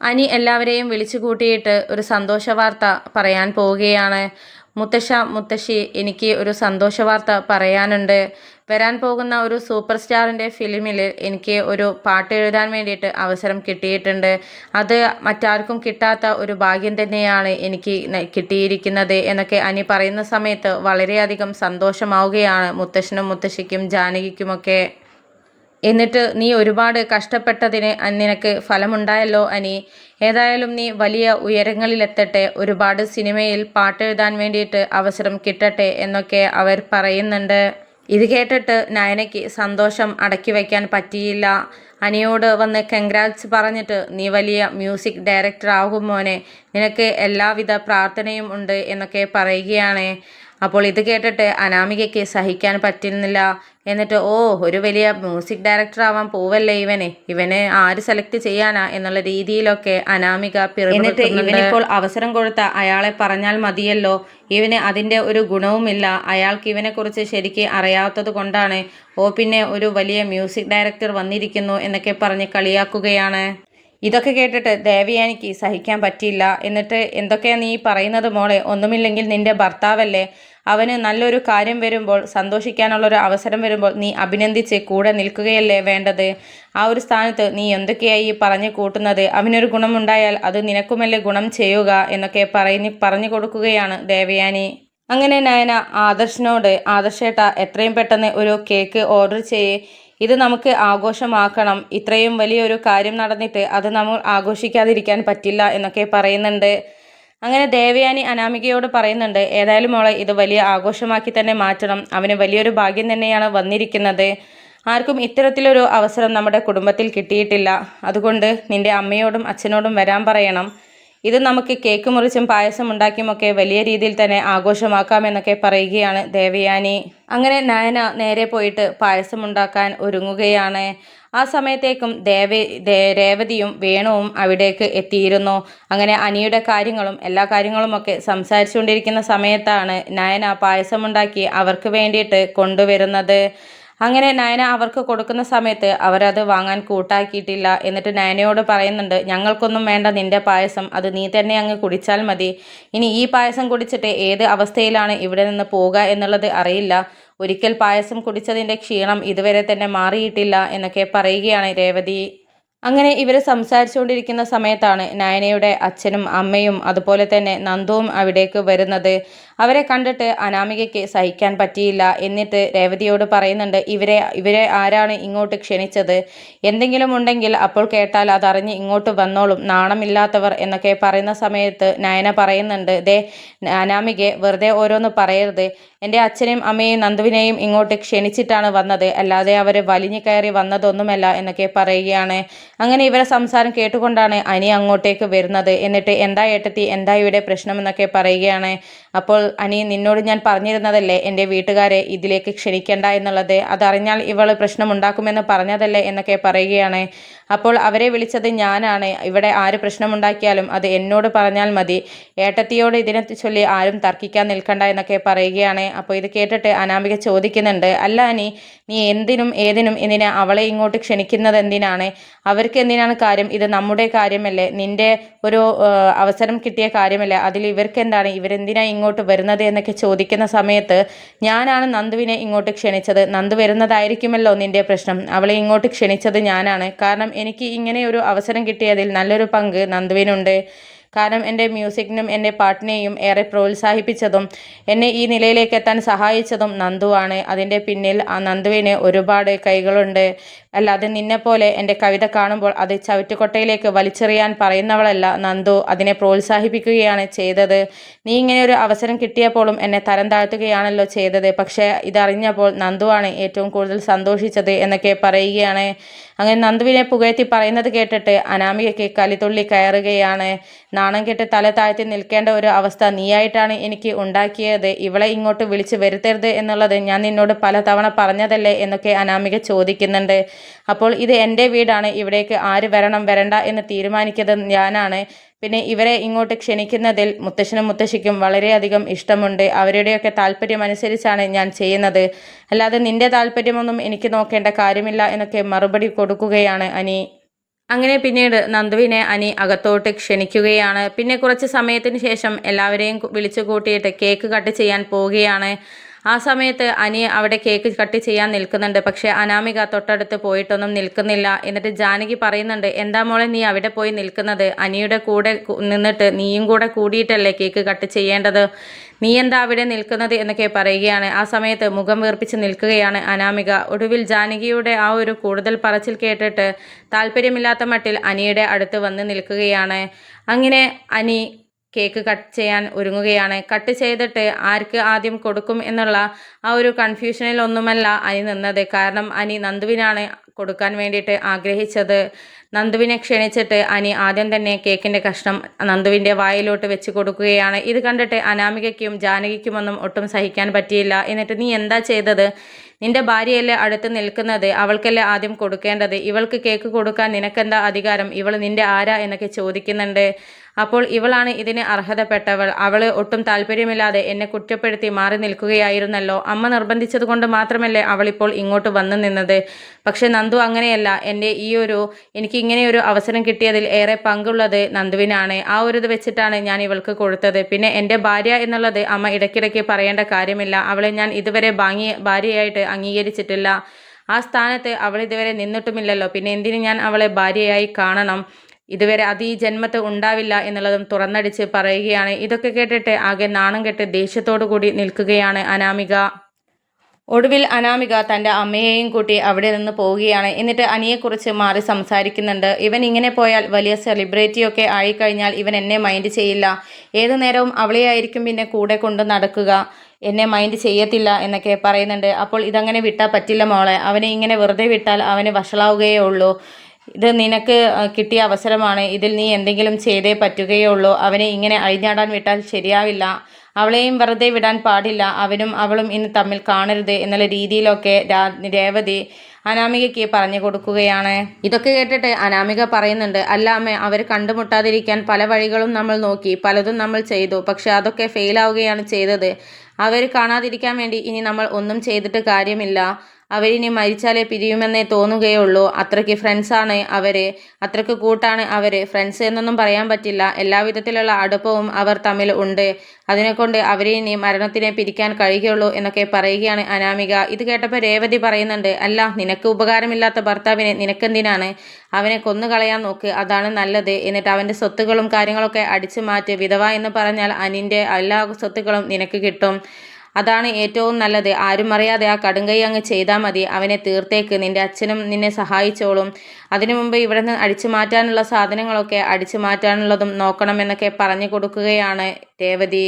അനി എല്ലാവരെയും വിളിച്ചു കൂട്ടിയിട്ട് ഒരു സന്തോഷ വാർത്ത പറയാൻ പോവുകയാണ്. മുത്തശ്ശ മുത്തശ്ശി എനിക്ക് ഒരു സന്തോഷ വാർത്ത പറയാനുണ്ട്. വരാൻ പോകുന്ന ഒരു സൂപ്പർ സ്റ്റാറിന്റെ ഫിലിമിൽ എനിക്ക് ഒരു പാട്ട് എഴുതാൻ വേണ്ടിയിട്ട് അവസരം കിട്ടിയിട്ടുണ്ട്. അത് മറ്റാർക്കും കിട്ടാത്ത ഒരു ഭാഗ്യം തന്നെയാണ് എനിക്ക് കിട്ടിയിരിക്കുന്നത് എന്നൊക്കെ അനി പറയുന്ന സമയത്ത് വളരെയധികം സന്തോഷമാവുകയാണ് മുത്തശ്ശനും മുത്തശ്ശിക്കും ജാനകിക്കുമൊക്കെ. എന്നിട്ട് നീ ഒരുപാട് കഷ്ടപ്പെട്ടതിന് നിനക്ക് ഫലമുണ്ടായല്ലോ അനി. ഏതായാലും നീ വലിയ ഉയരങ്ങളിലെത്തട്ടെ ഒരുപാട് സിനിമയിൽ പാട്ടെഴുതാൻ വേണ്ടിയിട്ട് അവസരം കിട്ടട്ടെ എന്നൊക്കെ അവർ പറയുന്നുണ്ട്. ഇത് കേട്ടിട്ട് നയനയ്ക്ക് സന്തോഷം അടക്കി വയ്ക്കാൻ പറ്റിയില്ല. അനിയോട് വന്ന് കൺഗ്രാറ്റ്സ് പറഞ്ഞിട്ട് നീ വലിയ മ്യൂസിക് ഡയറക്ടർ ആകും മോനെ. നിനക്ക് എല്ലാവിധ പ്രാർത്ഥനയും ഉണ്ട് എന്നൊക്കെ പറയുകയാണ്. അപ്പോൾ ഇത് കേട്ടിട്ട് അനാമികയ്ക്ക് സഹിക്കാൻ പറ്റുന്നില്ല. എന്നിട്ട് ഓ ഒരു വലിയ മ്യൂസിക് ഡയറക്ടർ ആവാൻ പോവല്ലേ ഇവനെ? ഇവനെ ആര് സെലക്ട് ചെയ്യാനാ? എന്നുള്ള രീതിയിലൊക്കെ അനാമിക എന്നിട്ട് ഇവനിപ്പോൾ അവസരം കൊടുത്ത അയാളെ പറഞ്ഞാൽ മതിയല്ലോ. ഇവന് അതിന്റെ ഒരു ഗുണവുമില്ല. അയാൾക്ക് ഇവനെക്കുറിച്ച് ശരിക്ക് അറിയാത്തത് കൊണ്ടാണ്. ഓ പിന്നെ ഒരു വലിയ മ്യൂസിക് ഡയറക്ടർ വന്നിരിക്കുന്നു എന്നൊക്കെ പറഞ്ഞ് കളിയാക്കുകയാണ്. ഇതൊക്കെ കേട്ടിട്ട് ദേവയാനിക്ക് സഹിക്കാൻ പറ്റിയില്ല. എന്നിട്ട് എന്തൊക്കെയാണ് നീ പറയുന്നത് മോളെ? ഒന്നുമില്ലെങ്കിൽ നിന്റെ ഭർത്താവല്ലേ? അവന് നല്ലൊരു കാര്യം വരുമ്പോൾ സന്തോഷിക്കാനുള്ളൊരു അവസരം വരുമ്പോൾ നീ അഭിനന്ദിച്ച് കൂടെ നിൽക്കുകയല്ലേ വേണ്ടത്? ആ ഒരു സ്ഥാനത്ത് നീ എന്തൊക്കെയായി പറഞ്ഞു കൂട്ടുന്നത്? അവനൊരു ഗുണമുണ്ടായാൽ അത് നിനക്കുമല്ലേ ഗുണം ചെയ്യുക എന്നൊക്കെ പറഞ്ഞ് പറഞ്ഞു കൊടുക്കുകയാണ് ദേവയാനി. അങ്ങനെ നയന ആദർശിനോട് ആദർശേട്ട എത്രയും പെട്ടെന്ന് ഒരു കേക്ക് ഓർഡർ ചെയ്യേ. ഇത് നമുക്ക് ആഘോഷമാക്കണം. ഇത്രയും വലിയൊരു കാര്യം നടന്നിട്ട് അത് നമ്മൾ ആഘോഷിക്കാതിരിക്കാൻ പറ്റില്ല എന്നൊക്കെ പറയുന്നുണ്ട്. അങ്ങനെ ദേവയാനി അനാമികയോട് പറയുന്നുണ്ട് ഏതായാലും മോളെ ഇത് വലിയ ആഘോഷമാക്കി തന്നെ മാറ്റണം. അവന് വലിയൊരു ഭാഗ്യം തന്നെയാണ് വന്നിരിക്കുന്നത്. ആർക്കും ഇത്തരത്തിലൊരു അവസരം നമ്മുടെ കുടുംബത്തിൽ കിട്ടിയിട്ടില്ല. അതുകൊണ്ട് നിന്റെ അമ്മയോടും അച്ഛനോടും വരാൻ പറയണം. ഇത് നമുക്ക് കേക്ക് മുറിച്ചും പായസം ഉണ്ടാക്കിയുമൊക്കെ വലിയ രീതിയിൽ തന്നെ ആഘോഷമാക്കാമെന്നൊക്കെ പറയുകയാണ് ദേവയാനി. അങ്ങനെ നയന നേരെ പോയിട്ട് പായസം ഉണ്ടാക്കാൻ ഒരുങ്ങുകയാണ്. ആ സമയത്തേക്കും ദേവ രേവതിയും വേണുവും അവിടേക്ക് എത്തിയിരുന്നു. അങ്ങനെ അനിയുടെ കാര്യങ്ങളും എല്ലാ കാര്യങ്ങളുമൊക്കെ സംസാരിച്ചുകൊണ്ടിരിക്കുന്ന സമയത്താണ് നയന പായസമുണ്ടാക്കി അവർക്ക് വേണ്ടിയിട്ട് കൊണ്ടുവരുന്നത്. അങ്ങനെ നയന അവർക്ക് കൊടുക്കുന്ന സമയത്ത് അവരത് വാങ്ങാൻ കൂട്ടാക്കിയിട്ടില്ല. എന്നിട്ട് നയനയോട് പറയുന്നുണ്ട് ഞങ്ങൾക്കൊന്നും വേണ്ട നിന്റെ പായസം അത് നീ തന്നെ അങ്ങ് കുടിച്ചാൽ മതി. ഇനി ഈ പായസം കുടിച്ചിട്ട് ഏത് അവസ്ഥയിലാണ് ഇവിടെ നിന്ന് പോവുക എന്നുള്ളത് അറിയില്ല. ഒരിക്കൽ പായസം കുടിച്ചതിന്റെ ക്ഷീണം ഇതുവരെ തന്നെ മാറിയിട്ടില്ല എന്നൊക്കെ പറയുകയാണ് രേവതി. അങ്ങനെ ഇവർ സംസാരിച്ചുകൊണ്ടിരിക്കുന്ന സമയത്താണ് നയനയുടെ അച്ഛനും അമ്മയും അതുപോലെ തന്നെ നന്ദുവും അവിടേക്ക് വരുന്നത്. അവരെ കണ്ടിട്ട് അനാമികയ്ക്ക് സഹിക്കാൻ പറ്റിയില്ല. എന്നിട്ട് രേവതിയോട് പറയുന്നുണ്ട് ഇവരെ ഇവരെ ആരാണ് ഇങ്ങോട്ട് ക്ഷണിച്ചത്? എന്തെങ്കിലും ഉണ്ടെങ്കിൽ അപ്പോൾ കേട്ടാൽ അതറിഞ്ഞ് ഇങ്ങോട്ട് വന്നോളും. നാണമില്ലാത്തവർ എന്നൊക്കെ പറയുന്ന സമയത്ത് നയന പറയുന്നുണ്ട് ദേ അനാമിക വെറുതെ ഓരോന്ന് പറയരുത്. എന്റെ അച്ഛനെയും അമ്മയെയും നന്ദുവിനെയും ഇങ്ങോട്ട് ക്ഷണിച്ചിട്ടാണ് വന്നത്. അല്ലാതെ അവർ വലിഞ്ഞു കയറി വന്നതൊന്നുമല്ല എന്നൊക്കെ പറയുകയാണ്. അങ്ങനെ ഇവരെ സംസാരം കേട്ടുകൊണ്ടാണ് അനി അങ്ങോട്ടേക്ക് വരുന്നത്. എന്നിട്ട് എന്താ ഏട്ടത്തി? എന്താ ഇവിടെ പ്രശ്നം? എന്നൊക്കെ പറയുകയാണ്. അപ്പോൾ അനി നിന്നോട് ഞാൻ പറഞ്ഞിരുന്നതല്ലേ എന്റെ വീട്ടുകാരെ ഇതിലേക്ക് ക്ഷണിക്കേണ്ട എന്നുള്ളത്? അതറിഞ്ഞാൽ ഇവൾ പ്രശ്നമുണ്ടാക്കുമെന്ന് പറഞ്ഞതല്ലേ എന്നൊക്കെ പറയുകയാണ്. അപ്പോൾ അവരെ വിളിച്ചത് ഞാനാണ്. ഇവിടെ ആര് പ്രശ്നമുണ്ടാക്കിയാലും അത് എന്നോട് പറഞ്ഞാൽ മതി. ഏട്ടത്തിയോട് ഇതിനെ ചൊല്ലി ആരും തർക്കിക്കാൻ നിൽക്കണ്ട എന്നൊക്കെ പറയുകയാണ്. അപ്പോൾ ഇത് കേട്ടിട്ട് അനാമിക ചോദിക്കുന്നുണ്ട് അല്ല അനി നീ എന്തിനും ഏതിനും എന്തിനാ അവളെ ഇങ്ങോട്ട് ക്ഷണിക്കുന്നത് എന്തിനാണ്? അവർക്ക് എന്തിനാണ് കാര്യം? ഇത് നമ്മുടെ കാര്യമല്ലേ? നിന്റെ ഒരു അവസരം കിട്ടിയ കാര്യമല്ലേ? അതിൽ ഇവർക്ക് എന്താണ്? ഇവരെന്തിനാണ് ഇങ്ങോട്ട് വരുന്നത് എന്നൊക്കെ ചോദിക്കുന്ന സമയത്ത് ഞാനാണ് നന്ദുവിനെ ഇങ്ങോട്ട് ക്ഷണിച്ചത്. നന്ദു വരുന്നതായിരിക്കുമല്ലോ നിന്റെ പ്രശ്നം. അവളെ ഇങ്ങോട്ട് ക്ഷണിച്ചത് ഞാനാണ്. കാരണം എനിക്ക് ഇങ്ങനെ ഒരു അവസരം കിട്ടിയതിൽ നല്ലൊരു പങ്ക് നന്ദുവിനുണ്ട്. കാരണം എന്റെ മ്യൂസിക്കിനും എന്റെ പാട്ടിനെയും ഏറെ പ്രോത്സാഹിപ്പിച്ചതും എന്നെ ഈ നിലയിലേക്ക് എത്താൻ സഹായിച്ചതും നന്ദുവാണ്. അതിന്റെ പിന്നിൽ ആ നന്ദുവിന് ഒരുപാട് കൈകളുണ്ട്. അല്ലാതെ നിന്നെപ്പോലെ എന്റെ കവിത കാണുമ്പോൾ അത് ചവിറ്റുകൊട്ടയിലേക്ക് വലിച്ചെറിയാൻ പറയുന്നവളല്ല നന്ദു. അതിനെ പ്രോത്സാഹിപ്പിക്കുകയാണ് ചെയ്തത്. നീ ഇങ്ങനെ ഒരു അവസരം കിട്ടിയപ്പോഴും എന്നെ തരം താഴ്ത്തുകയാണല്ലോ ചെയ്തത്. പക്ഷേ ഇതറിഞ്ഞപ്പോൾ നന്ദുവാണ് ഏറ്റവും കൂടുതൽ സന്തോഷിച്ചത് എന്നൊക്കെ പറയുകയാണ്. അങ്ങനെ നന്ദുവിനെ പുകഴ്ത്തി പറയുന്നത് കേട്ടിട്ട് അനാമികയ്ക്ക് കലിതുള്ളി കയറുകയാണ്. നാണം കെട്ട് തല താഴ്ത്തി നിൽക്കേണ്ട ഒരു അവസ്ഥ നീയായിട്ടാണ് എനിക്ക് ഉണ്ടാക്കിയത്. ഇവളെ ഇങ്ങോട്ട് വിളിച്ച് വരുത്തരുത് എന്നുള്ളത് ഞാൻ നിന്നോട് പലതവണ പറഞ്ഞതല്ലേ എന്നൊക്കെ അനാമിക ചോദിക്കുന്നുണ്ട്. അപ്പോൾ ഇത് എന്റെ വീടാണ്. ഇവിടേക്ക് ആര് വരണം? വരണ്ട എന്ന് തീരുമാനിക്കുന്നത് ഞാനാണ്. പിന്നെ ഇവരെ ഇങ്ങോട്ട് ക്ഷണിക്കുന്നതിൽ മുത്തശ്ശനും മുത്തശ്ശിക്കും വളരെയധികം ഇഷ്ടമുണ്ട്. അവരുടെയൊക്കെ താല്പര്യം അനുസരിച്ചാണ് ഞാൻ ചെയ്യുന്നത്. അല്ലാതെ നിന്റെ താല്പര്യമൊന്നും എനിക്ക് നോക്കേണ്ട കാര്യമില്ല എന്നൊക്കെ മറുപടി കൊടുക്കുകയാണ് അനി. അങ്ങനെ പിന്നീട് നന്ദുവിനെ അനി അകത്തോട്ട് ക്ഷണിക്കുകയാണ്. പിന്നെ കുറച്ച് സമയത്തിന് ശേഷം എല്ലാവരെയും വിളിച്ചു കൂട്ടിയിട്ട് കേക്ക് കട്ട് ചെയ്യാൻ പോവുകയാണ്. ആ സമയത്ത് അനി അവിടെ കേക്ക് കട്ട് ചെയ്യാൻ നിൽക്കുന്നുണ്ട്. പക്ഷെ അനാമിക തൊട്ടടുത്ത് പോയിട്ടൊന്നും നിൽക്കുന്നില്ല. എന്നിട്ട് ജാനകി പറയുന്നുണ്ട് എന്താ മോളെ നീ അവിടെ പോയി നിൽക്കുന്നത്? അനിയുടെ കൂടെ നിന്നിട്ട് നീയും കൂടെ കൂടിയിട്ടല്ലേ കേക്ക് കട്ട് ചെയ്യേണ്ടത്? നീ എന്താ അവിടെ നിൽക്കുന്നത്? എന്നൊക്കെ പറയുകയാണ്. ആ സമയത്ത് മുഖം വീർപ്പിച്ച് നിൽക്കുകയാണ് അനാമിക. ഒടുവിൽ ജാനകിയുടെ ആ ഒരു കൂടുതൽ പറച്ചിൽ കേട്ടിട്ട് താല്പര്യമില്ലാത്ത മട്ടിൽ അനിയുടെ അടുത്ത് വന്ന് നിൽക്കുകയാണ്. അങ്ങനെ അനി കേക്ക് കട്ട് ചെയ്യാൻ ഒരുങ്ങുകയാണ്. കട്ട് ചെയ്തിട്ട് ആർക്ക് ആദ്യം കൊടുക്കും എന്നുള്ള ആ ഒരു കൺഫ്യൂഷനിൽ ഒന്നുമല്ല അനി നിന്നത്. കാരണം അനി നന്ദുവിനാണ് കൊടുക്കാൻ വേണ്ടിയിട്ട് ആഗ്രഹിച്ചത്. നന്ദുവിനെ ക്ഷണിച്ചിട്ട് അനി ആദ്യം തന്നെ കേക്കിന്റെ കഷ്ണം നന്ദുവിന്റെ വായിലോട്ട് വെച്ച് കൊടുക്കുകയാണ്. ഇത് കണ്ടിട്ട് അനാമികയ്ക്കും ജാനകിക്കുമൊന്നും ഒട്ടും സഹിക്കാൻ പറ്റിയില്ല. എന്നിട്ട് നീ എന്താ ചെയ്തത്? നിന്റെ ഭാര്യയല്ലേ അടുത്ത് നിൽക്കുന്നത്? അവൾക്കല്ലേ ആദ്യം കൊടുക്കേണ്ടത്? ഇവൾക്ക് കേക്ക് കൊടുക്കാൻ നിനക്കെന്താ അധികാരം? ഇവൾ നിന്റെ ആരാ? എന്നൊക്കെ ചോദിക്കുന്നുണ്ട്. അപ്പോൾ ഇവളാണ് ഇതിന് അർഹതപ്പെട്ടവൾ. അവൾ ഒട്ടും താല്പര്യമില്ലാതെ എന്നെ കുറ്റപ്പെടുത്തി മാറി നിൽക്കുകയായിരുന്നല്ലോ. അമ്മ നിർബന്ധിച്ചതുകൊണ്ട് മാത്രമല്ലേ അവളിപ്പോൾ ഇങ്ങോട്ട് വന്നു നിന്നത്. പക്ഷെ നന്ദു അങ്ങനെയല്ല. എന്റെ ഈ ഒരു എനിക്ക് ഇങ്ങനെ ഒരു അവസരം കിട്ടിയതിൽ ഏറെ പങ്കുള്ളത് നന്ദുവിനാണ്. ആ ഒരു ഇത് വെച്ചിട്ടാണ് ഞാൻ ഇവൾക്ക് കൊടുത്തത്. പിന്നെ എന്റെ ഭാര്യ എന്നുള്ളത് അമ്മ ഇടയ്ക്കിടയ്ക്ക് പറയേണ്ട കാര്യമില്ല. അവളെ ഞാൻ ഇതുവരെ ഭാങ്ങി ഭാര്യയായിട്ട് അംഗീകരിച്ചിട്ടില്ല. ആ സ്ഥാനത്ത് അവൾ ഇതുവരെ നിന്നിട്ടുമില്ലല്ലോ. പിന്നെ എന്തിനു ഞാൻ അവളെ ഭാര്യയായി കാണണം? ഇതുവരെ അത് ഈ ജന്മത്ത് ഉണ്ടാവില്ല എന്നുള്ളതും തുറന്നടിച്ച് പറയുകയാണ്. ഇതൊക്കെ കേട്ടിട്ട് ആകെ നാണം കെട്ട് ദേഷ്യത്തോടു കൂടി നിൽക്കുകയാണ് അനാമിക. ഒടുവിൽ അനാമിക തന്റെ അമ്മയെയും കൂട്ടി അവിടെ നിന്ന് പോവുകയാണ്. എന്നിട്ട് അനിയെക്കുറിച്ച് മാറി സംസാരിക്കുന്നുണ്ട്. ഇവൻ ഇങ്ങനെ പോയാൽ വലിയ സെലിബ്രിറ്റിയൊക്കെ ആയിക്കഴിഞ്ഞാൽ ഇവൻ എന്നെ മൈൻഡ് ചെയ്യില്ല. ഏതു നേരവും അവളെയായിരിക്കും പിന്നെ കൂടെ കൊണ്ട് നടക്കുക. എന്നെ മൈൻഡ് ചെയ്യത്തില്ല എന്നൊക്കെ പറയുന്നുണ്ട്. അപ്പോൾ ഇതങ്ങനെ വിട്ടാൽ പറ്റില്ല മോളെ. അവനെ ഇങ്ങനെ വെറുതെ വിട്ടാൽ അവന് വഷളാവുകയേ ഉള്ളൂ. ഇത് നിനക്ക് കിട്ടിയ അവസരമാണ്. ഇതിൽ നീ എന്തെങ്കിലും ചെയ്തേ പറ്റുകയുള്ളൂ. അവനെ ഇങ്ങനെ അഴിഞ്ഞാടാൻ വിട്ടാൽ ശരിയാവില്ല. അവളെയും വെറുതെ വിടാൻ പാടില്ല. അവനും അവളും ഇന്ന് തമ്മിൽ കാണരുത് എന്നുള്ള രീതിയിലൊക്കെ രേവതി അനാമികയ്ക്ക് പറഞ്ഞു കൊടുക്കുകയാണ്. ഇതൊക്കെ കേട്ടിട്ട് അനാമിക പറയുന്നുണ്ട് അല്ല അവർ കണ്ടുമുട്ടാതിരിക്കാൻ പല വഴികളും നമ്മൾ നോക്കി പലതും നമ്മൾ ചെയ്തു പക്ഷെ അതൊക്കെ ഫെയിലാവുകയാണ് ചെയ്തത്. അവർ കാണാതിരിക്കാൻ വേണ്ടി ഇനി നമ്മൾ ഒന്നും ചെയ്തിട്ട് കാര്യമില്ല. അവരിനി മരിച്ചാലേ പിരിയുമെന്നേ തോന്നുകയുള്ളൂ. അത്രയ്ക്ക് ഫ്രണ്ട്സാണ് അവർ അത്രയ്ക്ക് കൂട്ടാണ് അവർ ഫ്രണ്ട്സ് എന്നൊന്നും പറയാൻ പറ്റില്ല. എല്ലാവിധത്തിലുള്ള അടുപ്പവും അവർ തമ്മിൽ ഉണ്ട്. അതിനെക്കൊണ്ട് അവരെ ഇനി മരണത്തിനെ പിരിക്കാൻ കഴിയുകയുള്ളൂ എന്നൊക്കെ പറയുകയാണ് അനാമിക. ഇത് കേട്ടപ്പോൾ രേവതി പറയുന്നുണ്ട് അല്ല നിനക്ക് ഉപകാരമില്ലാത്ത ഭർത്താവിനെ നിനക്കെന്തിനാണ്? അവനെ കൊന്നുകളയാൻ നോക്ക്. അതാണ് നല്ലത്. എന്നിട്ട് അവന്റെ സ്വത്തുകളും കാര്യങ്ങളൊക്കെ അടിച്ചു മാറ്റി. വിധവ എന്ന് പറഞ്ഞാൽ അനിന്റെ എല്ലാ സ്വത്തുക്കളും നിനക്ക് കിട്ടും. അതാണ് ഏറ്റവും നല്ലത്. ആരും അറിയാതെ ആ കടുങ്കൈ അങ്ങ് ചെയ്താൽ മതി. അവനെ തീർത്തേക്ക്. നിന്റെ അച്ഛനും നിന്നെ സഹായിച്ചോളും. അതിനു മുമ്പ് ഇവിടെ നിന്ന് അടിച്ചു മാറ്റാനുള്ള സാധനങ്ങളൊക്കെ അടിച്ചു മാറ്റാനുള്ളതും നോക്കണം എന്നൊക്കെ പറഞ്ഞു കൊടുക്കുകയാണ് രേവതി.